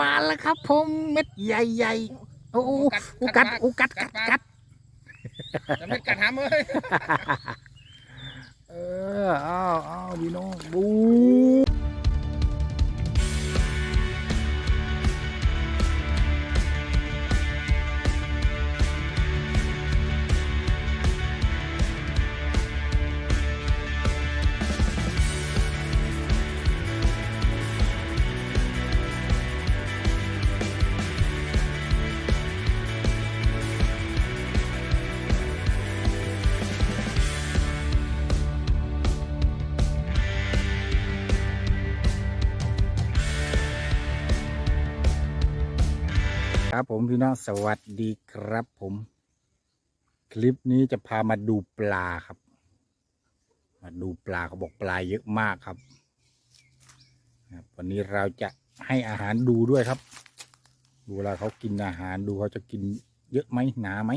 มาแล้วครับ ผมเม็ดใหญ่ๆโอ้โหอูกัดอูกัดกัดกัดจะไม่กัดหามเอ้ยเอออ้าวอ้าวพี่น้องบู ผมพี่น้องสวัสดีครับผม คลิปนี้จะพามาดูปลาครับ มาดูปลาเขาบอกปลาเยอะมากครับวันนี้เราจะให้อาหารดูด้วยครับ ดูเวลาเขากินอาหารดูเขาจะกินเยอะไหมหนาไหม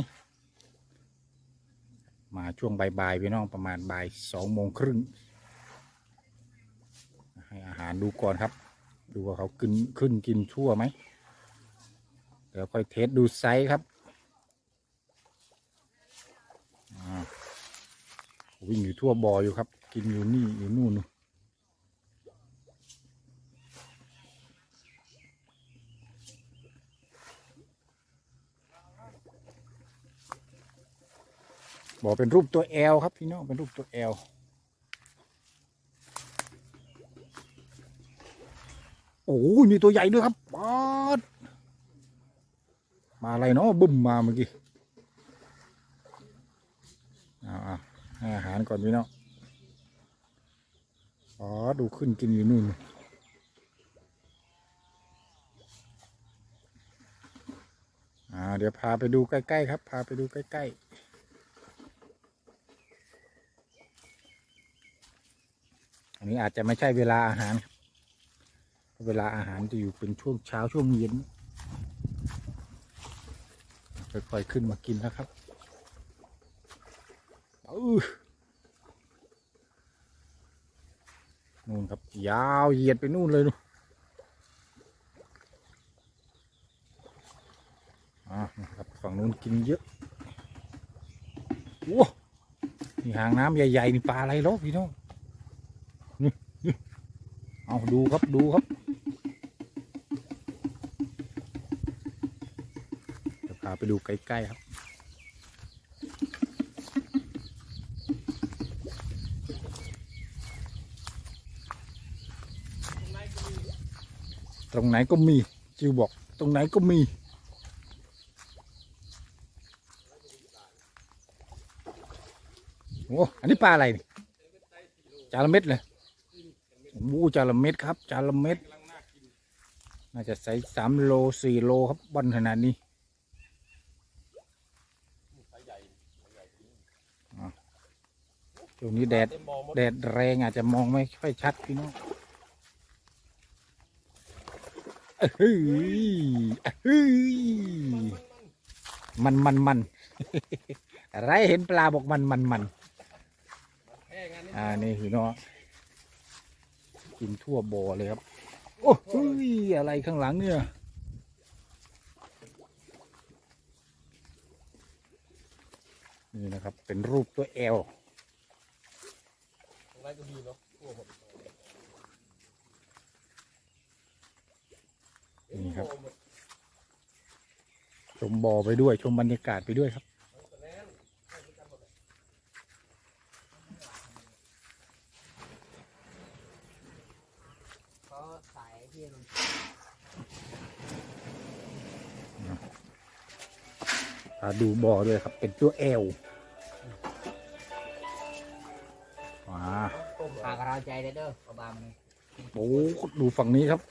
มาช่วงบ่ายๆพี่น้องประมาณบ่ายสองโมงครึ่งให้อาหารดูก่อนครับ ดูว่าเขากินขึ้นกินชั่วไหม ดี๋ยวค่อยเทสดูไซส์ครับอ่าวิ่งอยู่ทั่วบ่ออยู่ครับ กินอยู่นี่อยู่นู่นบ่อเป็นรูปตัวแอลครับพี่น้องเป็นรูปตัวแอลโอ้ยมีตัวใหญ่ด้วยครับป๊าด มาอะไรเนาะบึ้มมาเมื่อกี้เอาเอาให้อาหารก่อนพี่น้องอ๋อดูขึ้นกินอยู่นู่นอ่าเดี๋ยวพาไปดูใกล้ๆครับ พาไปดูใกล้ๆอันนี้อาจจะไม่ใช่เวลาอาหาร เวลาอาหารจะอยู่เป็นช่วงเช้าช่วงเย็น ค่อยๆขึ้นมากินแล้วครับนู่นครับ ยาวเหยียดไปนู่นเลยนู่นอ่าครับฝั่งนู้นกินเยอะโอ้นี่หางน้ำใหญ่ๆนี่ปลาอะไรหรอพี่น้องนี่เอาดูครับดูครับาไปดูใกล้ๆครับตรงไหนก็มี จิวบอก ตรงไหนก็มี โอ้ อันนี้ปลาอะไรนี่จาระเม็ดเลยโอ้จาระเม็ดครับ จาระเม็ด น่าจะใส่สามโลสี่โลครับบอนขนาดนี้ ช่ว งนี้แดดแดดแรงอาจจะมองไม่ค่อยชัดพี่น้องเอ้ยเอ้ยมันมันมันอะไรเห็นปลาบอกมันมันมันอ่านี่พี่น้องกินทั่วบ่อเลยครับ โอ้ยอะไรข้างหลังเนี่ยนี่นะครับเป็นรูปตัวแอล ตรงไหนก็มีเนาะทั่วหมดนี่ครับ ชมบ่อไปด้วย ชมบรรยากาศไปด้วยครับ เขาสายที่มันอ่าดูบ่อด้วยครับ เป็นตัวแอล ปากเราใจได้เด้อประบามโอ้ดูฝั่งนี้ครับ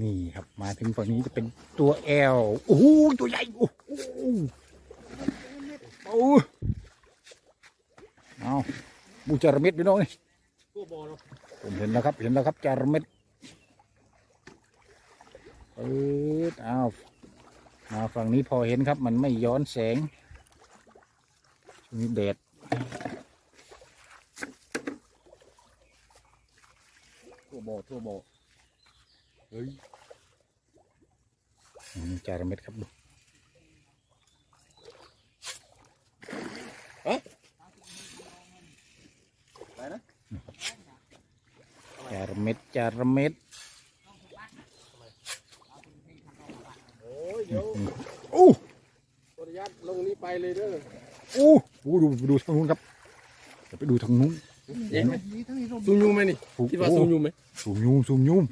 นี่ครับมาถึงฝั่งนี้จะเป็นตัวแอลโอ้โหตัวใหญ่โอ้โหโอ้โหเอาบูจารเม็ดพี่น้องนี่ทั่วบ่อเนาะผมเห็นแล้วครับ เห็นแล้วครับจารเม็ด เอออ้าวมาฝั่งนี้พอเห็นครับ มันไม่ย้อนแสงนี่เด็ดทั่วบ่อทั่วบ่อเฮ้ยอืมจาระเม็ดครับดูจาระเม็ดจาระเม็ด โอ้ย เดี๋ยวอู้ขออนุญาตลงนี้ไปเลยเด้ออู้อู้ดูดูทางนู้นครับเดี๋ยวไปดูทางนู้นเห็นไหมซูมยูไหมนี่คิดว่าซูมยูไหมสูงยูมสูงยูม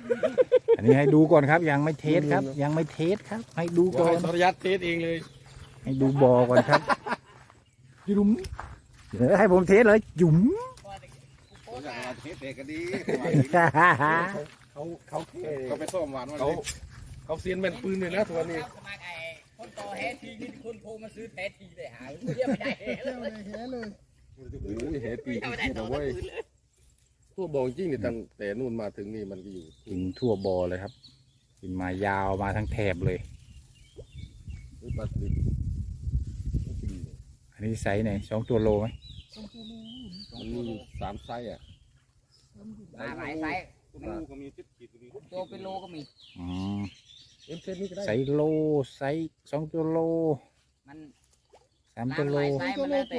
อันนี้ให้ดูก่อนครับ ยังไม่เทสครับ ยังไม่เทสครับ ให้ดูขอก่อนให้ขออนุญาตเทสเองเลย ให้ดูบอก่อนครับจุ๋มเดี๋ยวให้ผมเทสเลยจุ๋มเทสเองก็ดีฮ่าฮ่าฮ่าเขาเขาเขาไปซ่อมหวานวันเขา เขาเซียนแม่นปืนเลยนะทุกวันนี้ สมัครไอ้คนต่อแฮทีนี่คนโทรมาซื้อแฮทีเลยหาเรียกไม่ได้เลยโอ้ยเฮปีที่เนะเว้ยทั่วบ่อจริงเนี่ยตั้งแต่นู่นมาถึงนี่มันก็อยู่ กินทั่วบอเลยครับ กินมายาวมาทั้งแถบเลยนี่ปลาสลิดอันนี้ไซส์ไหนสองตัวโลไหมมันมีอยู่สามไซส์อะมาหลายไซส์ลูกก็มีติดขีดมีตัวเป็นโลก็มีอืม เอ็มเซนนี่ก็ได้ไซส์โลไซส์สองตัวโลมันสามหตัวโลลายไซส์มันแล้วแต่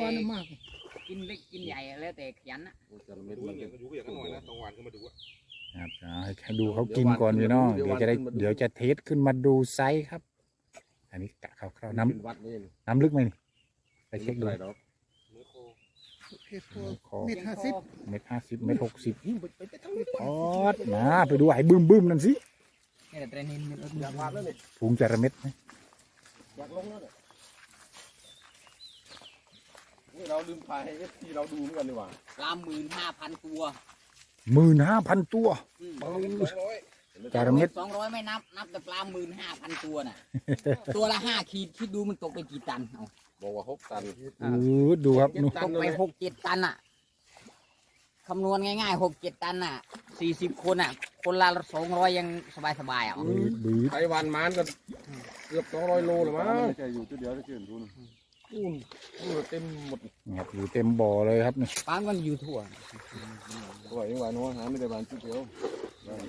กินเล็กกินใหญ่แล้วแต่ขยันนะโอ้จาระเม็ดมันก็อยู่อย่างนั้นหน่อยนะตรงวันขึ้นมาดูอะครับเอาให้ให้ดูเขากินก่อนพี่น้องเดี๋เดี๋ยยววจะได้วันขึ้นมาดูเดี๋ยวจะเทสขึ้นมาดูไซส์ครับ อันนี้กะคร่าวๆน้เป็นวัดนี่ำน้ำลึกไหมนี่ไปเช็คดูไรหรอกเนื้อโคคอเม็ดห้าสิบเม็ดห้าสิบเม็ดหกสิบไปไปไปทางนี้ออดมาไปดูไอ้บึ้มบึ้มๆนั่นสิ นี่แต่เทรนนิ่งอยากวาดแล้วนี่พุงจระเม็ดไหมอยากลงแล้วเนี่ยนี่เราลืมถ่ายให้เอฟซีเราดูเหมือนกันดีกว่าปลาหมื่นห้าพันตัวหมื่นห้าพันตัวสองร้อยจระเม็ดสองร้อยไม่นับ นับแต่ปลาหมื่นห้าพันตัวน่ะ ตัวละห้าขีดคิดดูมันตกไปกี่ตันเอาบอกว่าหกตันเออดูครับดูตกไปหกเจ็ดตันอะ คำนวณง่ายๆหกเจ็ดตันอะสี่สิบคนอะ คนละสองร้อยยังสบายๆอะบืดบืดไต้หวันมานก็เกือบสองร้อยโลแล้วมั้งไม่ใช่อยู่ตัวเดียวจะเกินทุนนู่นนู่นเต็มหมดครับอยู่เต็มบ่อเลยครับนี่ปลามันอยู่ทั่วตัวอย่างวันนู้นหาไม่ได้วันจุดเดียว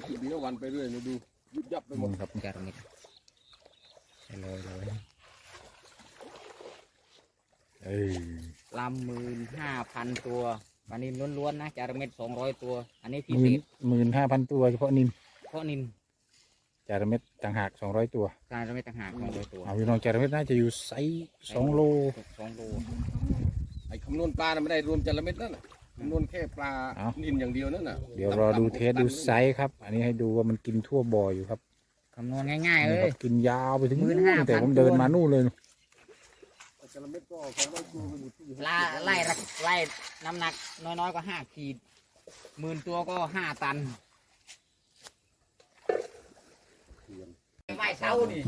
ทีเดียววันไปเรื่อยนี่ดูยุบยับไปหมดนี่ครับจาระเม็ดลอยเลยเอ้ยปลาหมื่นห้าพันตัว ปลานินล้วนๆนะจาระเม็ดสองร้อยตัว อันนี้พิหเศมื่นษหมื่นห้าพันตัวเฉพาะนินเพราะนินจาระเม็ดต่างหากสองร้อยตัว จาระเม็ดต่างหากสองร้อยตัวเอาพี่น้องจาระเม็ดน่าจะอยู่ไซส์สองโลสองโลไอ้คำนวณปลาน่ะไม่ได้รวมจระเม็ดนั่นน่ะคำนวณแค่ปลาเอ้านินอย่างเดียวนั่นน่ะเดี๋ยวรอดูเทสดูไซส์ครับ อันนี้ให้ดูว่ามันกินทั่วบ่ออยู่ครับคำนวณง่ายๆเลนี่คย รับกินยาวไปถึง15,000นู่นแต่ผมเดินมานู่นเลย จระเม็ดก็สองร้อยตัวก็อยู่ที่ปลาไล่ละไล่น้ำหนักน้อยๆก็ห้าขีดหมื่นตัวก็ห้าตันไม่เช้าดิ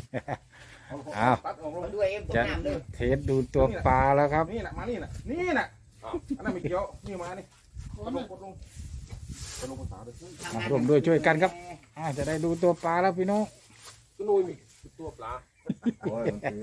อ้าวตัดออกลงมาด้วยเอ็มตกจะน้ำเลยเทสดูตัวปลาแล้วครับ นี่น่ะมานี่น่ะนี่น่ะอ้าวอันนั้นไม่เกี่ยวนี่มานี่กดลงกดลงกดลงภาษาด้วยมาร่วมด้วยช่วยกันครับ อ่าจะได้ดูตัวปลาแล้วพี่น้องก็นุยมีตัวปลาโอ้ยมันคือ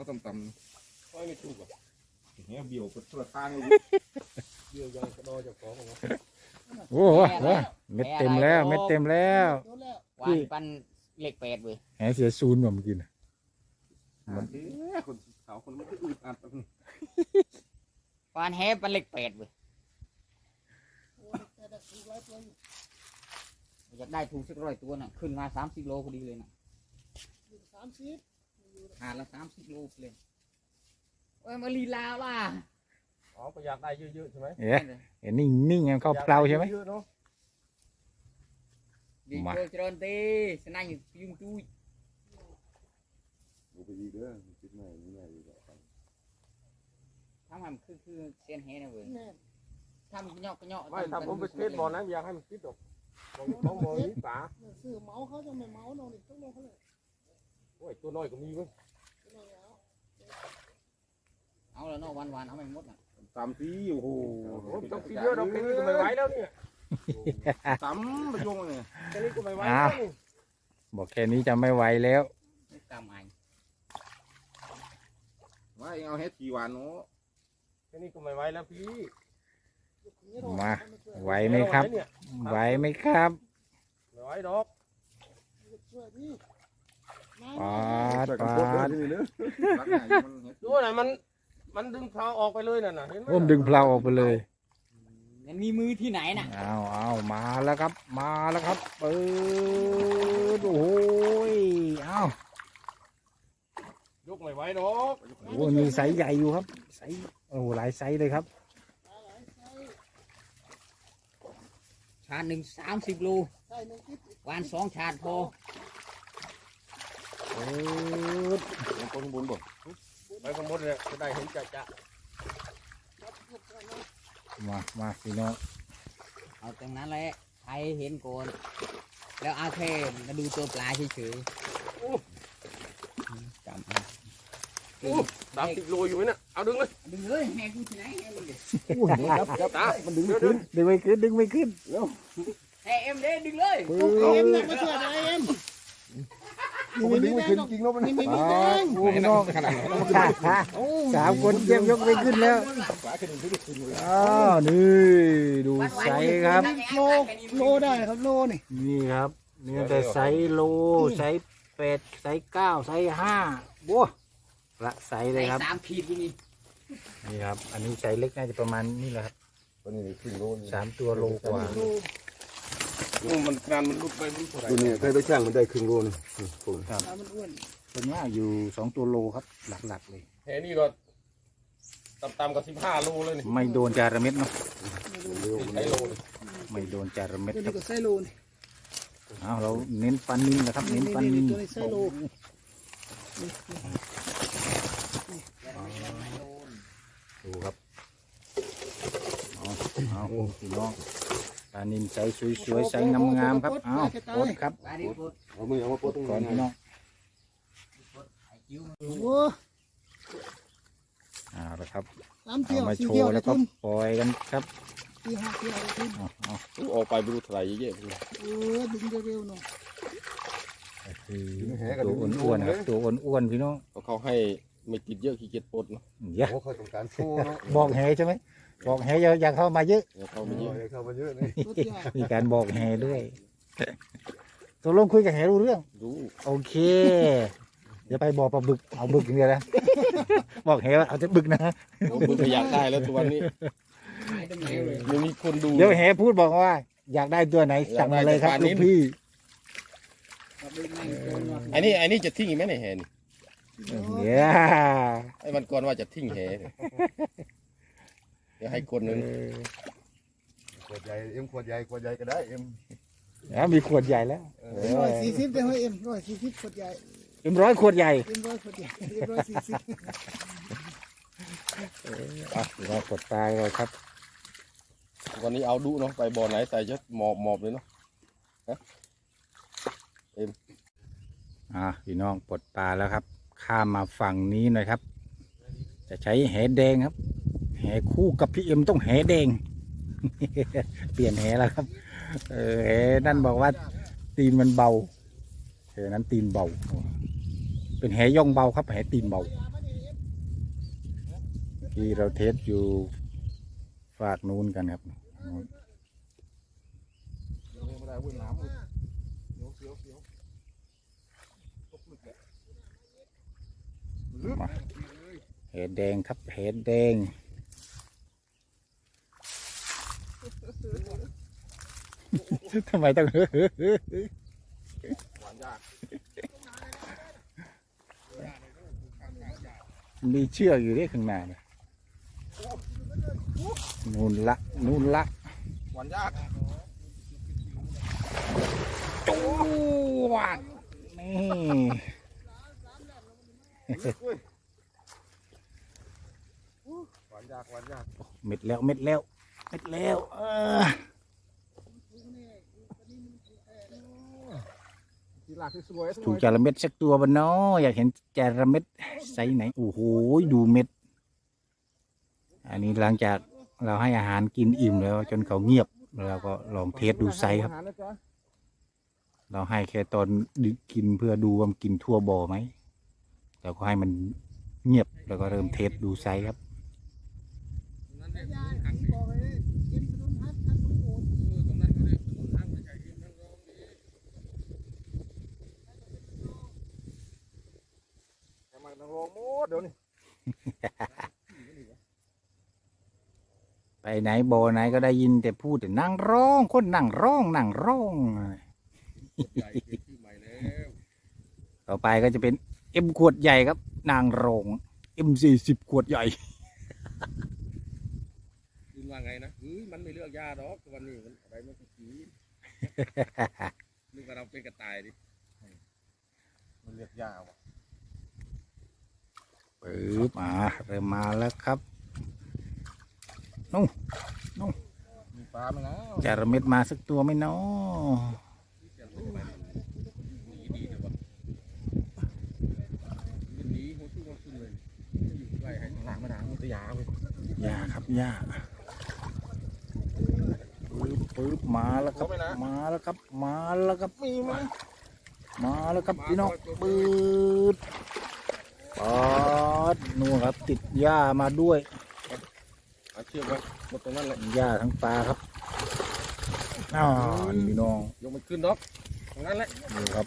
ลงภาษาข้างล่างมาให้ไทยเลยเอาตรงนี้แหละโอ้สูงโพดโอ้อ้าวอ้าวดูครับหาดอกเลยปลามันนี้ออกตั้งแต่ยังไม่ได้ลงมุนยังไม่ลงเองทำไมไม่ลงอะไม่มีใครวะไม่ลงอะเขาต่ำทำไมไม่ถูกอะๆเนี้ยเบี่ยวไปตัวทางเลยเดี๋ยวยังกระดอเจะของของโอ้โหโอ้เม็ดเต็มแล้วเม็ดเต็มแล้ววานปันเหล็กแปดเว้ยแหเสียศูนย์ว่ะเมื่อกี้น่ะมันคนสาวคนมันก็อึดอัดวานแฮปันเหล็กแปดเว้ยอยากได้ถูกสักร้อยตัวน่ะขึ้นมาสามสิบโลพอดีเลยน่ะ หาละสามสิบโลเลยโอ้ยมาลีลาวล่ะอ๋อประหยัดได้เยอะๆใช่ไหมเอ๊ะเห็นนิ่งนิ่งๆเข้าเพลาใช่ไหมเยอะๆเนาะดีมา โจเจริญตีสนายอยู่ยุงจุ้ยดูไปดีเด้อคิดไม่ไม่ดีหรอกำมันคือคือเซียนแฮนะเว้ยทำกระเหยาะกระเหยาะไม่ถ้าผมไปเทศบ่อนั้นอยากให้มันคิดหรอกบ่อต้องบ่อนี้ป่าซื้อเมาเขาจะไม่เมาเรานี่ต้องลงเขาเลย โอ้ยตัวน้อยก็มีเว้ยเอาแล้วเนาะวันวันๆเอาไปหมดน่ะตามที่โอ้โหต้องคิดเยอะเราแค่นี้ก็ไม่ไหวแล้วเนี่ยตามไปยงเลยแค่นี้ก็ไม่ไหวแล้วนี่บอกแค่นี้จะไม่ไหวแล้ว ไม่ตามไอ้ว่าเองเอาเฮ็ดกี่วันเนาะแค่นี้ก็ไม่ไหวแล้วพี่มา ไหวไหมครับ เนี่ยไหวไหมครับ ไม่ไหวดอก ช่วยพี่ ปาดปาดรักไหนมันเฮ็ดดูน่ะมัน มันดึงเท้าออกไปเลยน่ะน่ะเห็นไหมโอ้มดึงเพลาออกไปเลยมันมีมือที่ไหนน่ะเอาเอามาแล้วครับ มาแล้วครับเปิดโอ้ยเอายกไม่ไหวดอกโอ้มีไซส์ใหญ่อยู่ครับไซส์โอ้โหหลายไซส์เลยครับชาติหนึ่งสามสิบโลใช่หนึ่งคิดวานสองชาติพอ เปิดคนบุญบ่ไปข้างบนเลยจะได้เห็นจะจะมา มาพี่น้องเอาตรงนั้นแหละใครเห็นก่อนแล้วเอาแค่มาดูตัวปลาเฉยๆจำเอาสามสิบโลอยู่ไหมน่ะเอาดึงเลยดึงเลยแหกกูที่ไหนแหกมึงดิตามันดึงไม่ขึ้นดึงไม่ขึ้นดึงไม่ขึ้นแหกเอ็มเด้ดึงเลยเปิเอ็มดเนี่ยมาช่วยอะไรเอ็ม มันดึงไม่ขึ้นจริงเนาะมันนี่ไม่มีปาแดดงโอ้พี่น้องสามคนเยี่ยมยกไม่ขึ้นแล้วอ้าวนี่ดูไซส์ครับโลโลได้ครับโลนี่นี่ครับนี่แต่ไซส์โลไซส์เป็ดไซส์เก้าไซส์ห้าบัวละไซส์เลยครับสามขีดอยู่นี่นี่ครับ อันนี้ไซส์เล็กน่าจะประมาณนี่แหละครับตัวนี้ครึ่งโลสามตัวโลกว่า มันกานมันลุกไปมันเท่าไหร่ตัวนี้เคยไปช่างมันได้ครึ่งโลนี่ผมปลามันอ้วนตัวเนี้ยอยู่สองตัวโลครับ หลักๆเลยแหนี่ก็ต่ำๆกับสิบห้าโลเลยนี่ไม่โดนจาระเม็ดเนาะเร็วมันไอ้โลเลยไม่โดนจาระเม็ดตัวครันี้บก็ไซโลนี่เอาเราเน้นปันนินนะครับ เน้นปันนินตัวนี้ไซโลดูครับเอาเอาพี่น้อง ปลานินไซส์สวยๆไซส์งามๆครับเอาโคตรครับปลาดิบดเอามือเอามาปดตรงก่อนนี้พี่น้องไอ้จิ้วโอ้โหเอาละครับสามเที่เอายวมาสี่โชเที่ยวว์เลแล้ยวก็ทุนปล่อยกันครับสี่ห้าเที่ยวเลยทุนเอาเอาออกไปไม่รู้เท่าไหร่เยอะๆโอ้ดึงเร็วๆหน่อยตัวอ้วนๆครับตัวอ้วนๆพี่น้องเขาให้ไม่ติดเยอะขี้เกียจปลดเนาะเดี๋ยวโอ้เขาต้องการโซ่เนาะบอกแหใช่ไหม บอกแหอย่าอย่าเข้ามาเยอะเดี๋ยวเขาไม่เยอะเข้ามาเยอะนี่รถยากมีการบอกแหด้วยตกลงคุยกับแหรู้เรื่อง รู้โอเคเดี๋ยวไปบอกปลาบึกเอาบึกอย่างเดียวนะบอกแหว่าเอาแต่บึกนะ ผมก็อยากได้แล้วตัวนี้หายตรงไหนเลยไม่มีคนดู เดี๋ยวแหพูดบอกว่า อยากได้ตัวไหนสั่งมาเลยครับอยากได้ลูแต่กปลานิ่มพี่เอาดึงไม่โดนว่ะอันนี้อันนี้จะทิ้งอีกไหมเนี่ยแหนเดี๋ยวไอ้วันก่อนว่าจะทิ้งแหเนี่ยเดี๋ยวให้คนหนึงขวดใหญ่เอ็มขวดใหญ่ขวดใหญ่ก็ได้เอ็มแล้วมีขวดใหญ่แล้วร้อยสี่สิบได้ไหมเอ็มร้อยสี่สิบขวดใหญ่เอ็มร้อยขวดใหญ่เอ็มร้อยขวดใหญ่เอ็มร้อยสี่สิบอะเรากดตายเลยครับ วันนี้เอาดุเนาะไปบ่อไหนใส่จะหมอบหมอบเลยเนาะอะพี่น้องปลดปลาแล้วครับ ข้ามมาฝั่งนี้หน่อยครับ จะใช้แหแดงครับ แหคู่กับพี่เอ็มต้องแหแดง เปลี่ยนแหแล้วครับ เออแหนั่นบอกว่า ตีนมันเบาแหนั้นตีนเบา เป็นแหย่องเบาครับแหตีนเบา ที่เราเทสอยู่ฝากนู้นกันครับไม่ได้วิ่งน้ำเลยเสียวเสียวเสียวมาแหแดงครับแหแดง ทำไมต้องหวานยากมีเชือกอยู่ที่ข้างหน้าเนี่ยนู่นละนู่นละหวานยากจูวดนี่หวานยากวันยากเม็ดแล้วเม็ดแล้ว เม็ดแล้วเออทีหลักที่สวยถูกจาระเม็ดสักตัวบนน้ออยากเห็นจาระเม็ดไซส์ไหน โอ้โห ดูเม็ด อันนี้หลังจากเราให้อาหารกินอิ่มแล้ว จนเขาเงียบเราก็ลองเทสดูไซส์ครับ เราให้แค่ตอนดึกกินเพื่อดูว่ามันกินทั่วบ่อไหมเราก็ให้มันเงียบแล้วก็เริ่มเทสดูไซส์ครับ แต่มันต้องลงหมดเดี๋ยวนี้ไปไหนบ่อไหนก็ได้ยินแต่พูดแต่นั่งร้อง คนนั่งร้องนั่งร้องต่อไปก็จะเป็นเอ็มขวดใหญ่ครับ นางโรงเอ็มสี่สิบขวดใหญ่ยินว่าไงนะเฮ้ยมันไม่เลือกยาดอกวันนี้มันอะไรมันก็ขีนึกว่าเราเป็นกระต่ายดิมันเลือกยาวะ ปึ๊บมาเริ่มมาแล้วครับมีปลาไหมนะจาระเม็ดมาสักตัวไหมเนาะดีดีเลยวะมันหนีหัวชุ่มหัวชุ่มเลยอยู่ใกล้ให้หนักมาหนักมันตัวยาวเลยยาครับยาปึ๊บปึ๊บมาแล้วครับมาแล้วครับ มาแล้วครับมีไหมมาแล้วครับพี่น้องปืด ปอดนู่นครับ ติดหญ้ามาด้วยเอาเชือกไว้หมดตรงนั้นแหละหญ้าทั้งปลาครับอ้าวพี่น้องยกมันขึ้นดอกตรงนั้นแหละดูครับ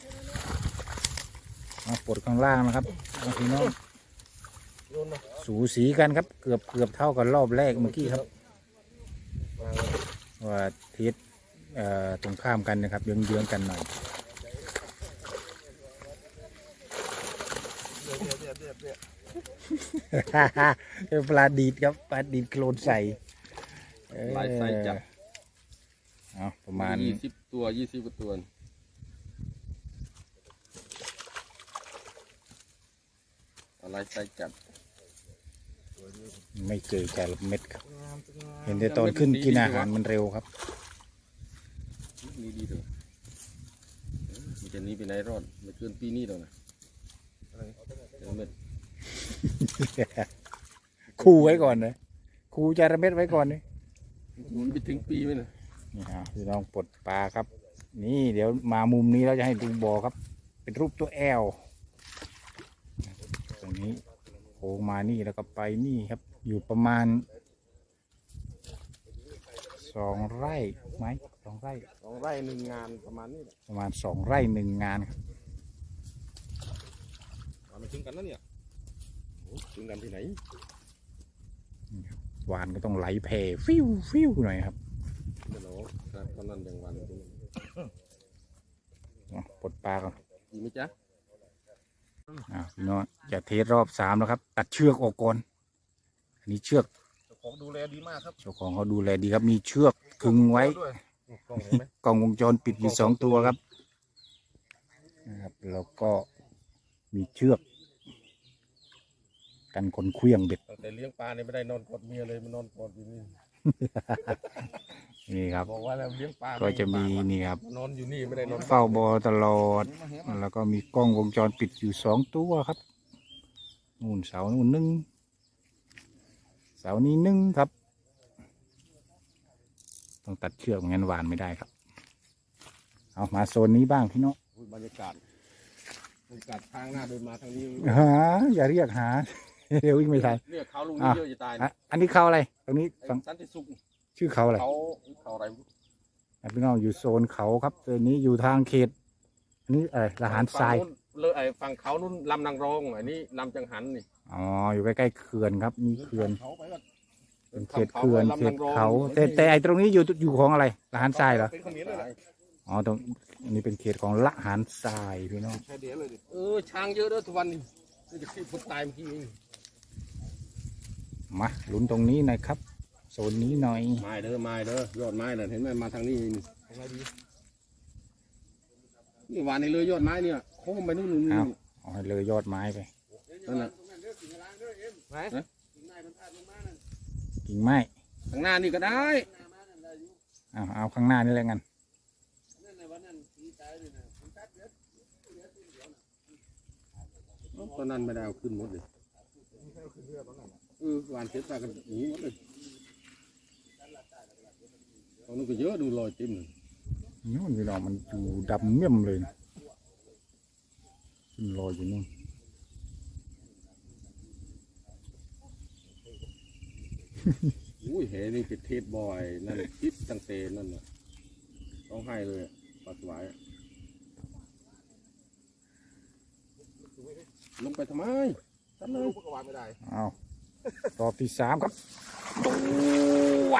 มาปลดข้างล่างนะครับพี่น้องโยนมาสูสีกันครับ เกือบเกือบเท่ากันรอบแรกเมื่อกี้ครับ ว่าเทสเอ่อตรงข้ามกันนะครับเยื้องๆกันหน่อย ป็นปลาดีดครับปลาดีดโคลนใส่เออลายไส้จับเอาประมาณยี่สิบตัวยี่สิบกว่าตัวอะไรใส่จับไม่เจอแต่ละเม็ดครับ เห็นแต่ตอนขึ้นกินอาหารมันเร็วครับนี่ดีตัวมันจะหนี้ไปไหนรอดไม่เกินปีนี้หรอกนะเดี๋ยวเม็ด คูไว้ก่อนนะคูจาระเม็ดไว้ก่อนนี่มันไปถึงปีไหมนะนี่ฮะพี่น้องปลดปลาครับ นี่เดี๋ยวมามุมนี้เราจะให้ดูบ่อครับ เป็นรูปตัวแอลตรงนี้โค้งมานี่แล้วก็ไปนี่ครับ อยู่ประมาณสองไร่ไหมสองไร่สองไร่หนึ่งงานประมาณนี้แหละประมาณสองไร่หนึ่งงานครับเอามาถึงกันแล้วเนี่ย โอ้ถึงกันที่ไหนวานก็ต้องไหลแผ่ฟิวฟิวหน่อยครับไม่รู้ครับตอนนั้นยังวันอยู่อะปลดปลาก่อนดีไหมจ๊ะอะพี่น้องจะเทสรอบสามแล้วครับ ตัดเชือกออกก่อนอันนี้เชือกเจ้าของดูแลดีมากครับเจ้าของเขาดูแลดีครับ มีเชือกขึงไว้ด้วยกล้องเห็นไหมกล้องวงจรปิดอยู่สองตัวครับนะครับแล้วก็มีเชือก กันคนเคลี้ยงเบ็ดตั้งแต่เลี้ยงปลาเนี่ยไม่ได้นอนกอดเมียเลยมันนอนกอดอยู่นี่นี่ครับ บอกว่าแล้วเลี้ยงปลาก็จะมีนี่ครับ นอนอยู่นี่ไม่ได้นอนเฝ้าบอตลอด แล้วก็มีกล้องวงจรปิดอยู่สองตัวครับนู่นเสานู่นหนึ่งเสานี้หนึ่งครับ ต้องตัดเชือกไม่งั้นหวานไม่ได้ครับ เอามาโซนนี้บ้างพี่น้องอุ๊ยบรรยากาศบรรยากาศทางหน้าเดินมาทางนี้หาอย่าเรียกหา เดี๋ยววิ่งไม่ทันเนี่ยเขาลุงนี่เยอะจะตายอะอันนี้เขาอะไร ตรงนี้ไอ้ฝั่งสันติสุขชื่อเขาอะไรเขาเขาอะไรอะพี่น้องอยู่โซนเขาครับตัวนี้อยู่ทางเขต อันนี้อะไรละหารทรายฝั่งนู้นเลยไอ้ฝั่งเขานู่นลำนางรองอันนี้ลำจังหันนี่อ๋ออยู่ใกล้ๆเขื่อนครับมีเขื่อนเขาไปก่อนเป็นเขตเขื่อนเขตเขา แต่แต่ไอตรงนี้อยู่อยู่ของอะไรละหารทรายเหรอเป็นเขมิ้นเลยแหละอ๋อตรงอันนี้เป็นเขตของละหารทรายพี่น้องใช่เดี๋ยวเลยดิเออช้างเยอะเด้อทุกวันนี้นี่จะขี้พุทตายเมื่อกี้เอง มาลุ้นตรงนี้หน่อยครับโซนนี้หน่อยไม้เด้อไม้เด้อยอดไม้น่ะเห็นไหมมาทางนี้นี่นี่หวานในเลยยอดไม้เนี่ยโค้งไปนู่นนู่นเอานี่เอาให้เลยยอดไม้ไปนั่นน่ะกิ่งไม้ข้างหน้านี่ก็ได้เอาเอาข้างหน้านี่แหละกันตอนนั้นไม่ได้เอาขึ้นหมดเลยเออหวานเสร็จตากันหนีหมดเลยตอนนู้นก็เยอะดูรอยเต็มเลยนู่นพี่น้องมันอยู่ดำเมี่ยมเลยนะขึ้นลอยอยู่นู่นอุ้ยแหนี่เป็นเทปบอยนั่นทิปตั้งเตนั่นน่ะต้องให้เลยอะปลาสวายอะลงไปทำไมตัดเลยก็วางไม่ได้เอา รอบที่สามครับ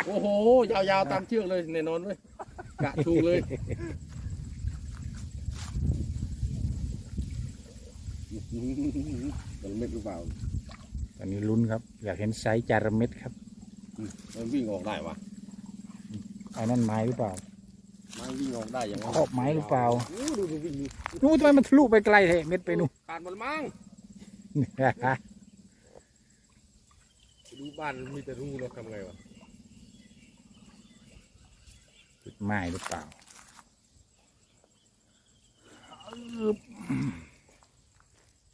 โอ้โห ยาวๆ ตามเชือกเลยแน่นอนเว้ยกะถูกเลย มันเม็ดหรือเปล่าตอนนี้ลุ้นครับ อยากเห็นไซส์จาระเม็ดครับมันวิ่งออกได้วะไอ้นั่นไม้หรือเปล่ามันวิ่งออกได้อย่างขอบไม้หรือเปล่าอู้ดูดูวิ่งดูนู้นทำไมมันทะลุไปไกลเทเม็ดไปนู่นขาดหมดมั้งดู บ้านมีแต่รูเราทำไงวะติดไม้หรือเปล่า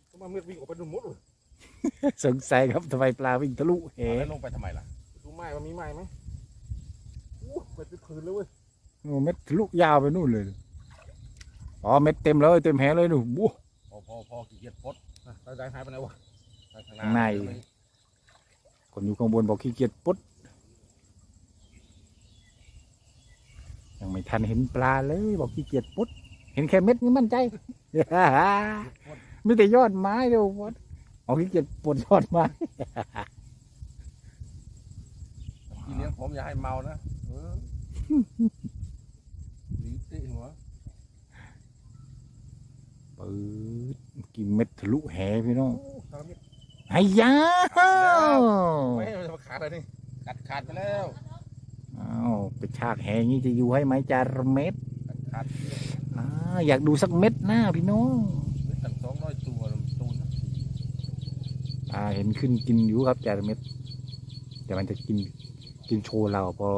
ทำไมเม็ดวิ่งออกไปดูหมดเลยสงสัยครับทำไมปลาวิ่งทะลุเหแล้วลงไปทำไมล่ะดูไม้มันมีไม้ไหมอู้เม็ดเป็นผืนเลยเว้ยโอ้เม็ดทะลุยาวไปนู่นเลยอ๋อเม็ดเต็มเลยเต็มแหเลยนู่นบู๊พอพอพอขี้เกียจพดอะตาแดงหายไปไหนวะข้างข้างใน คนอยู่ข้างบนบอกขี้เกียจปุ๊ดยังไม่ทันเห็นปลาเลย บอกขี้เกียจปุ๊ดเห็นแค่เม็ดนี่มั่นใจมีแต่ยอดไม้เดียวปุ๊ดเอาขี้เกียจปวดยอดไม้พี่เลี้ยงผมอย่าให้เมานะเออดีติหัวปืดกินเม็ดทะลุแหพี่น้องโอ้ตาเม็ด ไอ้ยาไม่ให้มันจะมาขาดอะไรนี่กัดขาดไปแล้วอ้าวไปฉากแหงี้จะอยู่ให้ไหมจาระเม็ดกัดขาดอ่าอยากดูสักเม็ดหน้าพี่น้องตั้งสองร้อยตัวตูนอ่าเห็นขึ้นกินอยู่ครับจาระเม็ดแต่มันจะกินกินโชว์เราพอ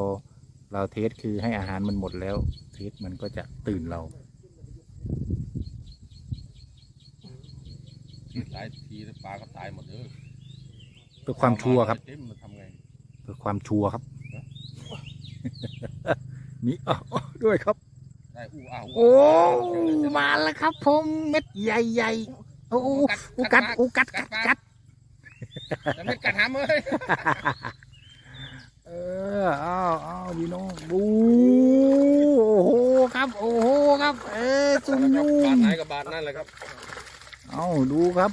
เราเทสคือให้อาหารมันหมดแล้ว เทสมันก็จะตื่นเรา ตาย ทีแล้วปลาก็ตายหมดเลยเพื่อความชัวร์ครับเต็มมันทำไงเพื่อความชัวร์ครับมีอ้าวด้วยครับได้อู้อ้าวโอ้มาแล้วครับผมเม็ดใหญ่ๆโอ้โอ้โอ้กัดโอ้กัดกัดกัดจะไม่กัดหามเลยเอออ้าวอ้าวพี่น้องบูโอ้โหครับ โอ้โหครับ เออซุ่มยุ่บาทงไหนกับบาทนั่นแหละครับ เอาดูครับ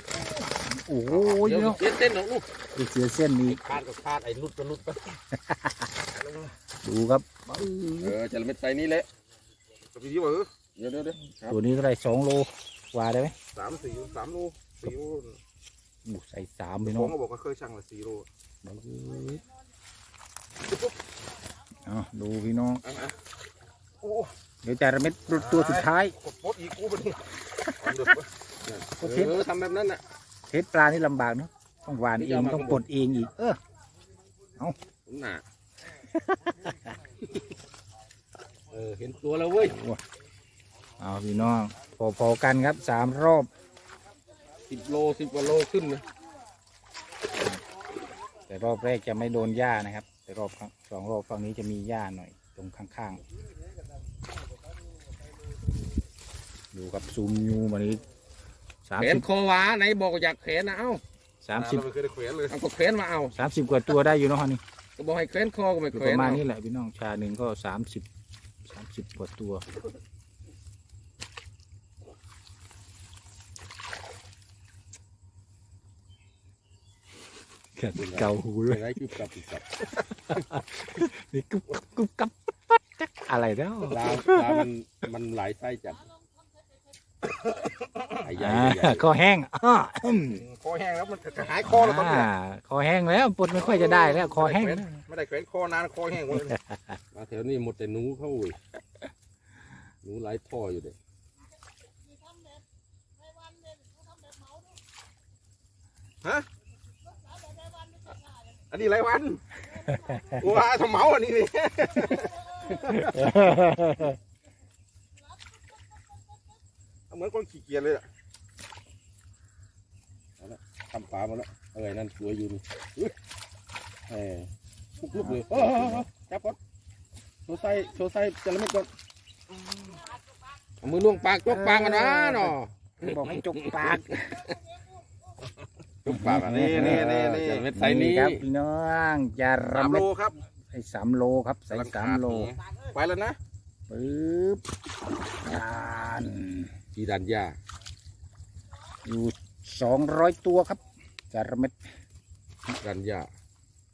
โอ้โหเดี๋ยวพี่น้องเส้นเส้นของลูกอีกเสียเส้นนี้ขาดก็ขาดไอ้ลุดก็ลุดไปดูครับเออจะเม็ดใส่นี่แหละกับพี่ที่ว่าเออเดี๋ยวเดี๋ยวเดี๋ยวครับตัวนี้เท่าไหรสองโลกว่าได้ไหมสามสี่สามโลสี่โลอู้ใส่สามพี่ผน้อมงก็บอกว่าเคยชั่งละสี่โลเอาดูพี่น้องอะอะโอ้เดี๋ยวจะระเม็ดตัวสุดท้ายกดปดอีกกูไปนี่เอาเดือดไปก็เทสเออทำแบบนั้นน่ะ เทสปลานี่ลำบากเนาะต้องหวานเองต้องกดเองอีก เออ ผมหนาเออเห็นตัวแล้วเว้ยเอาพี่น้องพอๆกันครับสามรอบ สิบโลสิบกว่าโลขึ้นนะแต่รอบแรกจะไม่โดนหญ้านะครับ แต่รอบครั้งสองรอบฝั่งนี้จะมีหญ้าหน่อยตรงข้างๆ ดูกับซูมยูมานี้ สามแขสินบคอหวาไหนบอกว่าอยากแขนนะเอ้าสามสิบเราไม่เคยได้แขวนเลย เอาก็แขนมาเอาสามสิบกว่าตัวได้อยู่เนาะฮะนี่ก็บอกให้แขวนคอก็ไม่อยู่แขปวนระมาณเอานี้แหละพี่น้องชาหนึ่งก็สามสิบสามสิบกว่าตัว เกาหูเลยอะไรคือกลับกลับนี่กุ๊บกุ๊บกุ๊บกับปั๊ดจักอะไรแล้วปลาปลามันมันหลายไส้จัดไอ้ใหญ่อ่าใหญ่คอแห้งอ้ออืมคอแห้งแล้วมันจะหายคอแล้วตอนนี้อ่าคอแห้งแล้วปวดไม่ค่อยจะได้แล้ว คอแห้งแล้วไม่ได้แขวนคอนานคอแห้งหมดเลยมาแถวนี้หมดแต่หนูเข้าเว้ยหนูหลายท่ออยู่เด็ฮะอันนี้ไรวันว้าทำเมาอันนี้นี่ เหมือนคนขี้เกียจเลยอะเอาละทำปลามาแล้วเอ้ยนั่นสวยอยู่นี่อุ๊ยเอ้ยลุกๆเลยเออจับก่อนโชว์ไส้โชว์ไส้จะละเม็ดก่อนเอามือล่วงปากจกปากกันนะเนาะบอกให้จกปากจกปากอันนี้นี่นี่นี่เม็ดไส้นี้ครับพี่น้องจะสามรำโลเม็ดครับใส่สามโลครับใส่สามโล ไปแล้วนะปึ๊บจาน จีดันยาอยู่สองร้อยตัวครับจาระเม็ดดันยา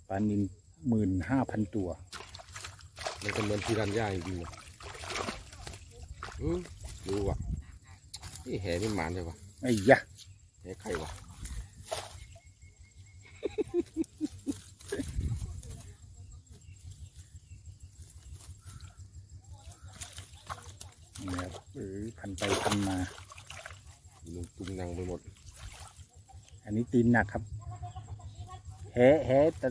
ปลานินหมื่นห้าพันตัว มันก็เหมือนจีดันยาจริงๆว่ะอืมดูว่ะนี่แห่นี่หมานเลยวะไอ้ยะแห่ไข่วะ นี่ครับ เออพันไปพันมาลุงตุงนังไปหมด อันนี้ตีนหนักครับแห่แห่แต่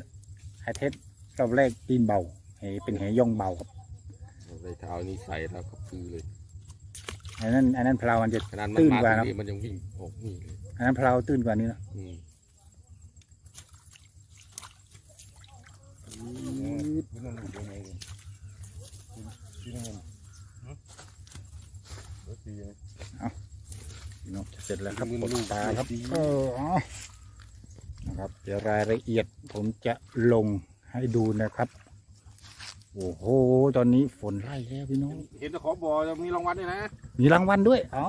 ไอเทสรอบแรกตีนเบาแห่เป็นแห่ย่องเบาครับเอาใส่เท้านี่ใส่แล้วก็คือเลยอันนั้นอันนั้นเพลามันจะขนาดมันตื้นมากว่าตรครับงนี้มันยังวิ่งออกนี่เลยอันนั้นเพลาตื้นกว่านี้เนอะ อืม พี่น้องดูยังไงพี่น้องรถดีนะ พี่น้องจะเสร็จ แล้วครับปลดตาครับเอออ๋อนะครับเดี๋ยวรายละเอียดผมจะลงให้ดูนะครับ โอ้โห ตอนนี้ฝนไล่แล้วพี่น้อง เห็นตะขอบ่อจะมีรางวัลด้วยนะ มีรางวัลด้วย อ๋อ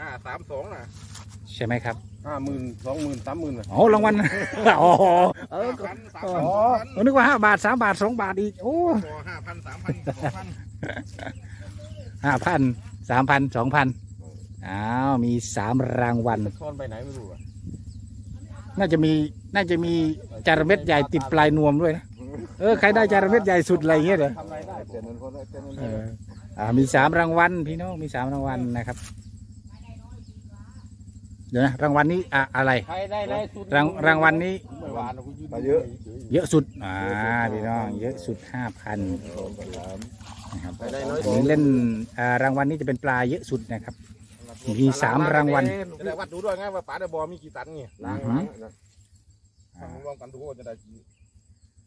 ห้าสามสองนะใช่ไหมครับห้าหมื่นสองหมื่นสามหมื่นนะอ๋อรางวัลอ๋อเออห้าพันสามอ๋พันอสองพันผมนึกว่าห้าบาทสามบาทสองบาทอีก โอ้บ่อห้าพันสามพันสองพันห้าพันสามพันสองพัน อ้าวมีสามรางวัลชอนไปไหนไม่รู้อะน่าจะมีน่าจะมีจาระเม็ดใหญ่ติดปลายนวมด้วยนะเออใครได้จาระเม็ดใหญ่สุดอะไรเงี้ยเหรอทำไรได้เจ็ดเงินคนละเจ็ดเงินเอออ่ามีสามรางวัลพี่น้องมีสามรางวัลนะครับเดี๋ยวนะรางวัลนี้อะอะไร ใครได้ได้สุดรางรางวัลนี้ ไม่หวานเราก็ยืนมาเยอะ เยอะสุดอ่าพี่น้องเยอะสุดห้าพันนะครับใครได้น้อยอันนี้เล่นอ่ารางวัลนี้จะเป็นปลาเยอะสุดนะครับ มีสามรางวัลจะได้วัดดูด้วยไงว่าป๋าได้บ่อมีกี่ตันไงอือหือทำรวมกันทุกคนจะได้กี่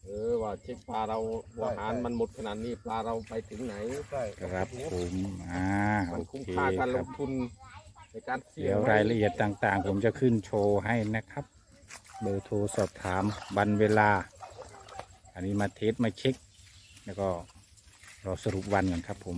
เออว่าเช็คปลาเราอาหารมันหมดขนาดนี้ปลาเราไปถึงไหน ใช่ครับผมอ่ามันโอคุ้มเคค่าการคลรับ งทุนในการเสี่ยเดี๋ยวรายละเอียดต่างๆ ผมจะขึ้นโชว์ให้นะครับ เบอร์โทรสอบถามวันเวลา อันนี้มาเทสมาเช็ค แล้วก็รอสรุปวันกันครับผม